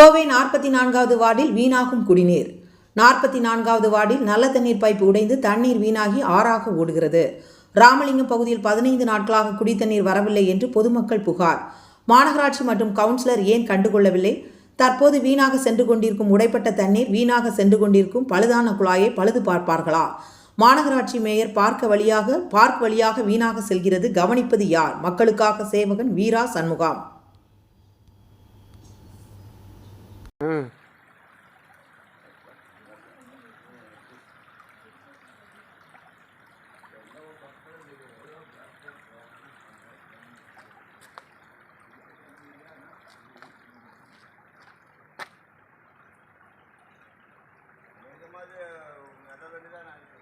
கோவை நாற்பத்தி நான்காவது வார்டில் வீணாகும் குடிநீர். நாற்பத்தி நான்காவது வார்டில் நல்ல தண்ணீர் பைப்பு உடைந்து தண்ணீர் வீணாகி ஆறாக ஓடுகிறது. ராமலிங்கம் பகுதியில் பதினைந்து நாட்களாக குடித்தண்ணீர் வரவில்லை என்று பொதுமக்கள் புகார். மாநகராட்சி மற்றும் கவுன்சிலர் ஏன் கண்டுகொள்ளவில்லை? தற்போது வீணாக சென்று கொண்டிருக்கும் உடைப்பட்ட தண்ணீர் வீணாக சென்று கொண்டிருக்கும் பழுதான குழாயை பழுது பார்ப்பார்களா? மாநகராட்சி மேயர் பார்க்க வழியாக பார்க் வழியாக வீணாக செல்கிறது கவனிப்பது யார்? மக்களுக்காக சேவகன் வீரா சண்முகாம். நல்லது நல்லது தான் நான்